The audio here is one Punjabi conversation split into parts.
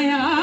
गया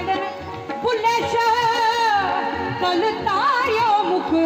கணர் புலஷ கழுத்தாய முக்கு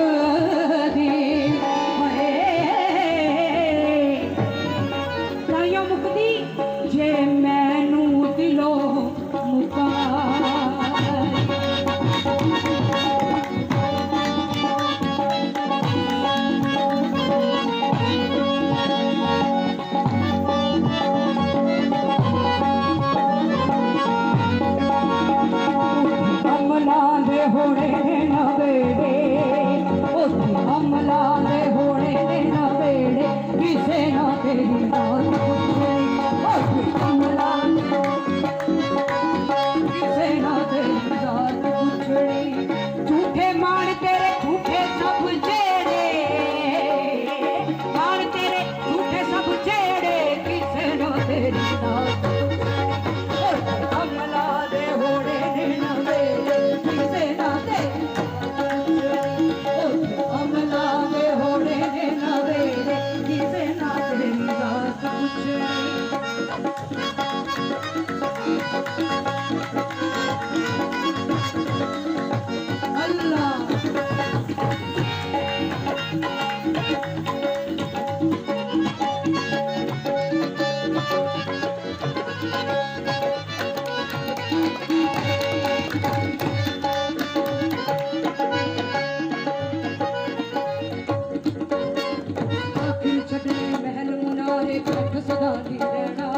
ਸਾਰੇ ਬੈਠ ਸਦਾ ਨੀ ਰਹਿਣਾ,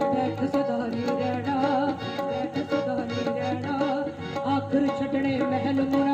ਬੈਠ ਸਦਾ ਨੀ ਰਹਿਣਾ, ਬੈਠ ਸਦਾ ਨੀ ਰਹਿਣਾ। ਆਖਰ ਛੱਡਣੇ ਮਹਿਲ ਮੁਰ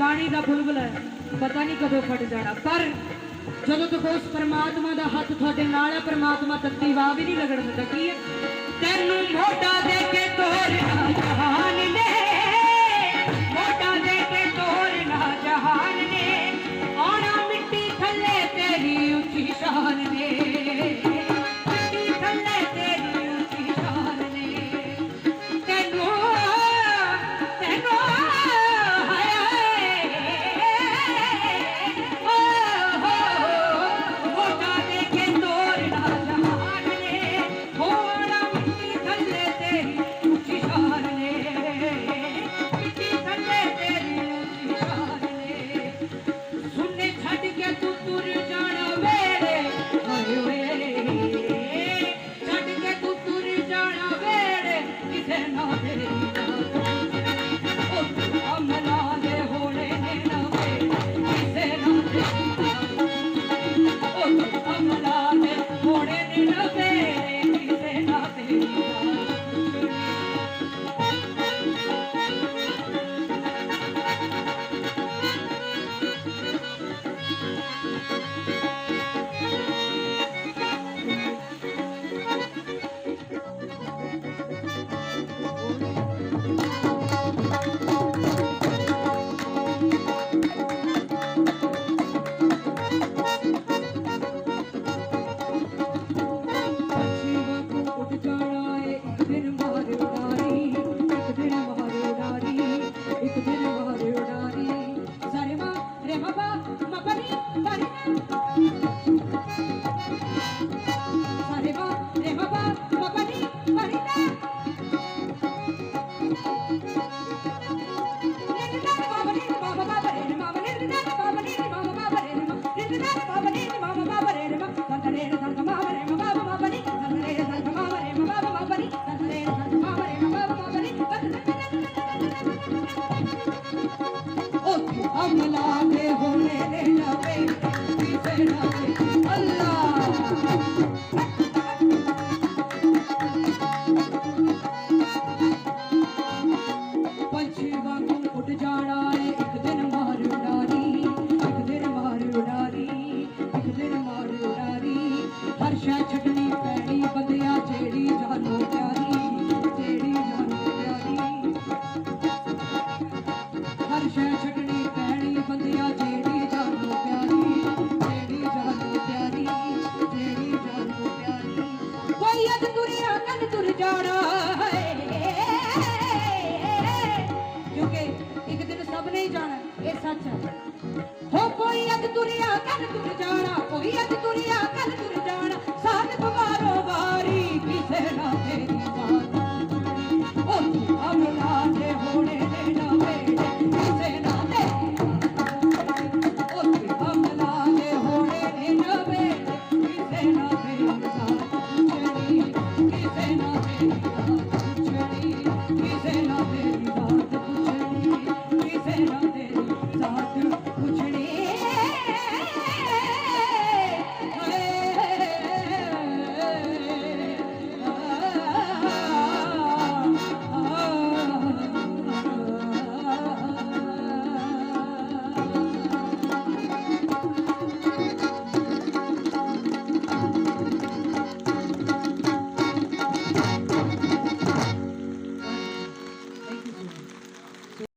ਪਾਣੀ ਦਾ ਬੁਲਬੁਲ ਹੈ। ਪਤਾ ਨਹੀਂ ਕਦੋਂ ਫਟ ਜਾਣਾ। ਪਰ ਜਦੋਂ ਤੱਕ ਉਸ ਪਰਮਾਤਮਾ ਦਾ ਹੱਥ ਤੁਹਾਡੇ ਨਾਲ ਹੈ, ਪਰਮਾਤਮਾ ਤੱਤੀ ਵਾਹ ਵੀ ਨਹੀਂ ਲੱਗਣ ਦਿੰਦਾ। ਕੀ ਹੈ? Mama, Mama, Mama. Pero